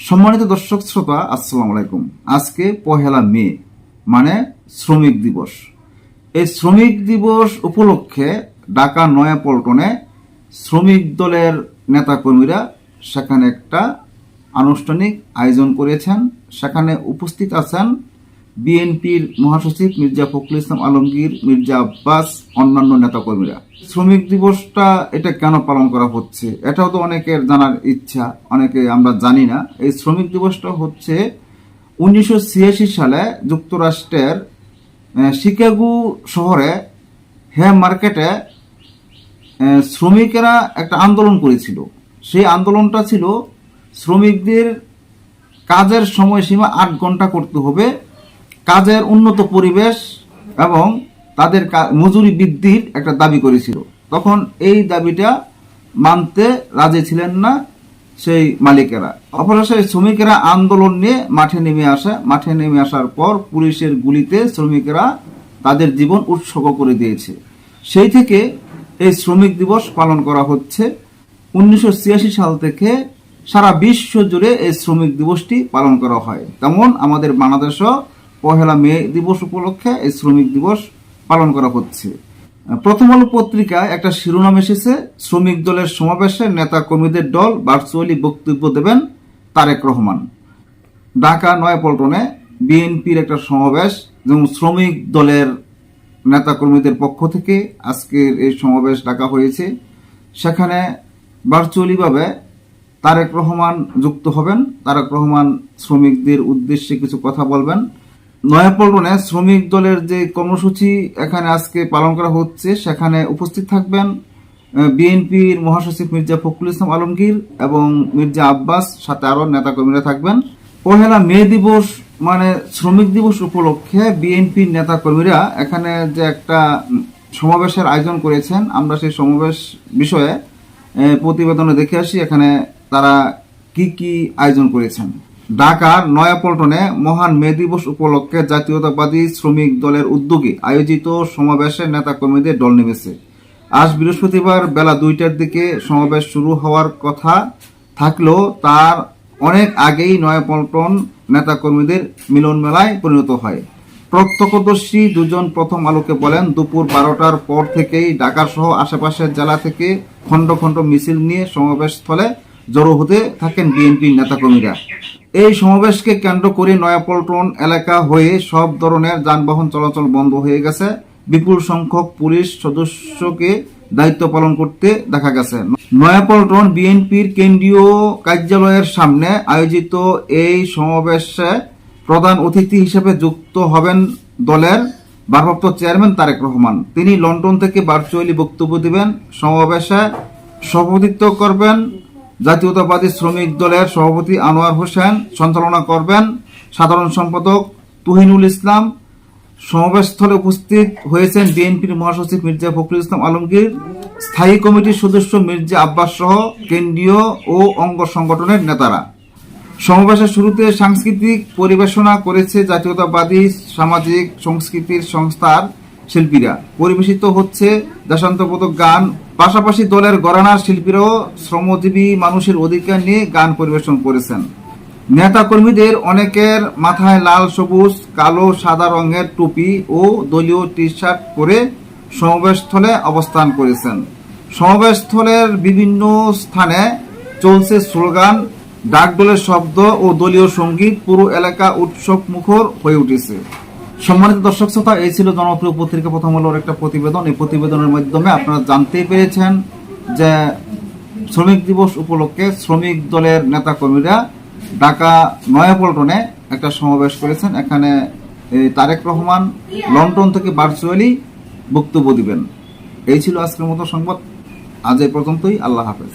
সম্মানিত দর্শক শ্রোতা, আসসালামু আলাইকুম। আজকে পহেলা মে মানে শ্রমিক দিবস। এই শ্রমিক দিবস উপলক্ষে ঢাকা নয়াপল্টনে শ্রমিক দলের নেতাকর্মীরা সেখানে একটা আনুষ্ঠানিক আয়োজন করেছেন। সেখানে উপস্থিত আছেন বিএনপির মহাসচিব মির্জা ফখরুল ইসলাম আলমগীর, মির্জা আব্বাস, অন্যান্য নেতাকর্মীরা। শ্রমিক দিবসটা এটা কেন পালন করা হচ্ছে? এটাও তো অনেকের জানার ইচ্ছা, অনেকে আমরা জানি না। এই শ্রমিক দিবসটা হচ্ছে উনিশশো ছিয়াশি সালে যুক্তরাষ্ট্রের শিকাগো শহরে হ্যাম মার্কেটে শ্রমিকেরা একটা আন্দোলন করেছিল। সেই আন্দোলনটা ছিল শ্রমিকদের কাজের সময়সীমা আট ঘণ্টা করতে হবে, কাজের উন্নত পরিবেশ এবং তাদের মজুরি বৃদ্ধির একটা দাবি করেছিল। তখন এই দাবিটা মানতে রাজি ছিলেন না সেই মালিকেরা। অপরাশে শ্রমিকেরা আন্দোলন নিয়ে মাঠে নেমে আসে। মাঠে নেমে আসার পর পুলিশের গুলিতে শ্রমিকেরা তাদের জীবন উৎসর্গ করে দিয়েছে। সেই থেকে এই শ্রমিক দিবস পালন করা হচ্ছে। উনিশশো ছিয়াশি সাল থেকে সারা বিশ্ব জুড়ে এই শ্রমিক দিবসটি পালন করা হয়। তেমন আমাদের বাংলাদেশও পহেলা মে দিবস উপলক্ষে এই শ্রমিক দিবস পালন করা হচ্ছে। প্রথম আলো পত্রিকায় একটা শিরোনাম এসেছে, শ্রমিক দলের সমাবেশে নেতা কর্মীদের দল ভার্চুয়ালি বক্তব্য দেবেন তারেক রহমান। ঢাকা নয়াপল্টনে বিএনপির একটা সমাবেশ এবং শ্রমিক দলের নেতাকর্মীদের পক্ষ থেকে আজকের এই সমাবেশ ডাকা হয়েছে। সেখানে ভার্চুয়ালিভাবে তারেক রহমান যুক্ত হবেন। তারেক রহমান শ্রমিকদের উদ্দেশ্যে কিছু কথা বলবেন। নয়াপল্টনে শ্রমিক দলের যে কর্মসূচি এখানে আজকে পালন করা হচ্ছে, সেখানে উপস্থিত থাকবেন বিএনপির মহাসচিব মির্জা ফখরুল ইসলাম আলমগীর এবং মির্জা আব্বাস, সাথে আরও নেতাকর্মীরা থাকবেন। পহেলা মে দিবস মানে শ্রমিক দিবস উপলক্ষে বিএনপির নেতাকর্মীরা এখানে যে একটা সমাবেশের আয়োজন করেছেন, আমরা সেই সমাবেশ বিষয়ে প্রতিবেদনে দেখে আসি এখানে তারা কি কি আয়োজন করেছেন। ঢাকার নয়াপল্টনে মহান মে দিবস উপলক্ষে জাতীয়তাবাদী শ্রমিক দলের উদ্যোগে আয়োজিত সমাবেশে নেতাকর্মীদের দল নেমেছে। আজ বৃহস্পতিবার বেলা দুইটার দিকে সমাবেশ শুরু হওয়ার কথা থাকলেও তার অনেক আগেই নয়াপল্টন নেতাকর্মীদের মিলন মেলায় পরিণত হয়। প্রত্যক্ষদর্শী দুজন প্রথম আলোকে বলেন, দুপুর বারোটার পর থেকেই ঢাকা সহ আশেপাশের জেলা থেকে খণ্ড খণ্ড মিছিল নিয়ে সমাবেশ স্থলে জড়ো হতে থাকেন বিএনপির নেতাকর্মীরা। এই সমাবেশকে কেন্দ্র করে নয়াপল্টন এলাকা হয়ে সব ধরনের যানবাহন চলাচল বন্ধ হয়ে গেছে। বিপুল সংখ্যক পুলিশ সদস্যকে দায়িত্ব পালন করতে দেখা গেছে। নয়াপল্টন বিএনপির কেন্দ্রীয় কার্যালয়ের সামনে আয়োজিত এই সমাবেশে প্রধান অতিথি হিসেবে যুক্ত হবেন দলের ভারপ্রাপ্ত চেয়ারম্যান তারেক রহমান। তিনি লন্ডন থেকে ভার্চুয়ালি বক্তব্য দিবেন। সমাবেশে সভাপতিত্ব করবেন জাতীয়তাবাদী শ্রমিক দলের সভাপতি আনোয়ার হোসেন সঞ্চালনা করবেন সাধারণ সম্পাদক তুহিনুল ইসলাম। সমাবেশস্থলে উপস্থিত হয়েছেন বিএনপির মহাসচিব মির্জা ফখরুল ইসলাম আলমগীর, স্থায়ী কমিটির সদস্য মির্জা আব্বাস সহ কেন্দ্রীয় ও অঙ্গ সংগঠনের নেতারা। সমাবেশের শুরুতে সাংস্কৃতিক পরিবেশনা করেছে জাতীয়তাবাদী সামাজিক সংস্কৃতির সংস্থার শিল্পীরা। পরিবেশিত হচ্ছে দেশান্তবোধক গান পাশাপাশি দলের গরানার শিল্পীরাও শ্রমজীবী মানুষের অধিকার নিয়ে গান পরিবেশন করেছেন। নেতা কর্মীদের অনেকের মাথায় লাল সবুজ, কালো, সাদা রঙের টুপি ও দলীয় টি শার্ট পরে সমাবেশস্থলে অবস্থান করেছেন। সমাবেশস্থলের বিভিন্ন স্থানে চলছে স্লোগান, ডাকডোলের শব্দ ও দলীয় সংগীত পুরো এলাকা উৎসব মুখর হয়ে উঠেছে। সম্মানিত দর্শক শ্রোতা, এই ছিল জনপ্রিয় পত্রিকা প্রথম আলোর একটা প্রতিবেদন। এই প্রতিবেদনের মাধ্যমে আপনারা জানতেই পেরেছেন যে শ্রমিক দিবস উপলক্ষে শ্রমিক দলের নেতাকর্মীরা ঢাকা নয়াপল্টনে একটা সমাবেশ করেছেন। এখানে তারেক রহমান লন্ডন থেকে ভার্চুয়ালি বক্তব্য দিবেন। এই ছিল আজকের মতো সংবাদ। আজ এই পর্যন্তই। আল্লাহ হাফেজ।